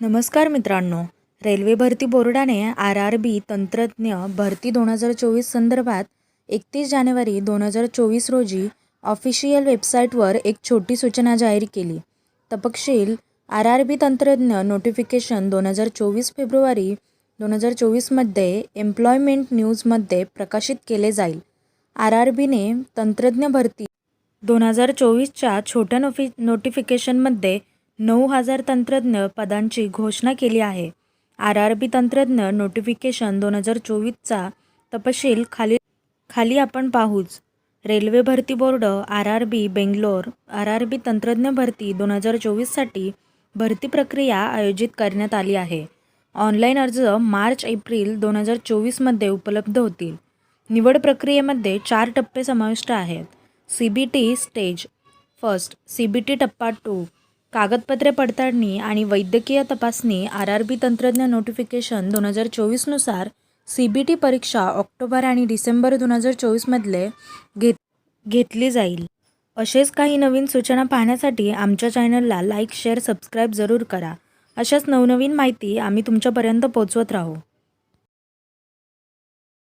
नमस्कार मित्रांनो. रेल्वे भरती बोर्डाने आर आर बी तंत्रज्ञ भरती दोन हजार चोवीस संदर्भात एकतीस जानेवारी दोन हजार चोवीस रोजी ऑफिशियल वेबसाईटवर एक छोटी सूचना जाहीर केली. तपशील आर आर बी तंत्रज्ञ नोटिफिकेशन दोन हजार चोवीस फेब्रुवारी दोन हजार चोवीसमध्ये एम्प्लॉयमेंट न्यूजमध्ये प्रकाशित केले जाईल. आर आर बीने तंत्रज्ञ भरती दोन हजार चोवीसच्या छोट्या नोफि नोटिफिकेशनमध्ये नऊ हजार तंत्रज्ञ पदांची घोषणा केली आहे. आर आर बी तंत्रज्ञ नोटिफिकेशन दोन हजार चोवीसचा तपशील खाली खाली आपण पाहूच. रेल्वे भरती board R R B Bangalore R R B तंत्रज्ञ भरती दोन हजार चोवीससाठी भरती प्रक्रिया आयोजित करण्यात आली आहे. ऑनलाईन अर्ज मार्च एप्रिल दोन हजार चोवीसमध्ये उपलब्ध होतील. निवड प्रक्रियेमध्ये चार टप्पे समाविष्ट आहेत. C B T stage first C B T टप्पा टू कागदपत्रे पडताळणी आणि वैद्यकीय तपासणी आर आर बी तंत्रज्ञ नोटिफिकेशन दोन हजार चोवीसनुसार सी बी टी परीक्षा ऑक्टोबर आणि डिसेंबर दोन हजार चोवीसमधले घेत घेतली जाईल. असेच काही नवीन सूचना पाहण्यासाठी आमच्या चॅनलला लाईक शेअर सबस्क्राईब जरूर करा. अशाच नवनवीन माहिती आम्ही तुमच्यापर्यंत पोचवत राहू.